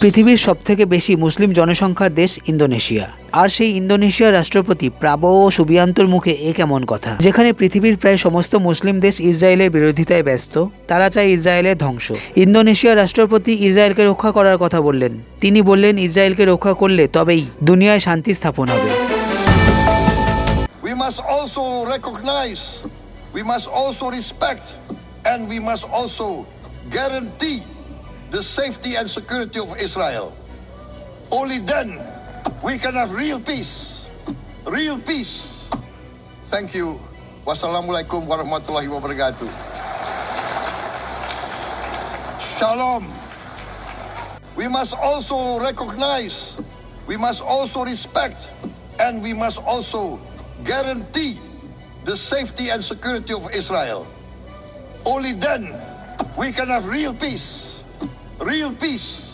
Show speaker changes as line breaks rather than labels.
পৃথিবীর সবথেকে বেশি মুসলিম জনসংখ্যার দেশ ইন্দোনেশিয়া। আর সেই ইন্দোনেশিয়ার রাষ্ট্রপতি প্রাবো সুবিয়ান্তর মুখে এ কেমন কথা? যেখানে পৃথিবীর প্রায় সমস্ত মুসলিম দেশ ইসরায়েলের বিরোধিতায় ব্যস্ত তারা চায় ইসরায়েলের ধ্বংস। ইন্দোনেশিয়ার রাষ্ট্রপতি ইসরায়েলকে রক্ষা করার কথা বললেন। তিনি বললেন ইসরায়েলকে রক্ষা করলে তবেই দুনিয়ায় শান্তি স্থাপন হবে।
We must also recognize, we must also respect, and we must also guarantee the safety and security of Israel. Only then we can have real peace. Real peace. Thank you. Wassalamualaikum warahmatullahi wabarakatuh. Shalom. We must also recognize, we must also respect, and we must also guarantee the safety and security of Israel. Only then we can have real peace. Real peace.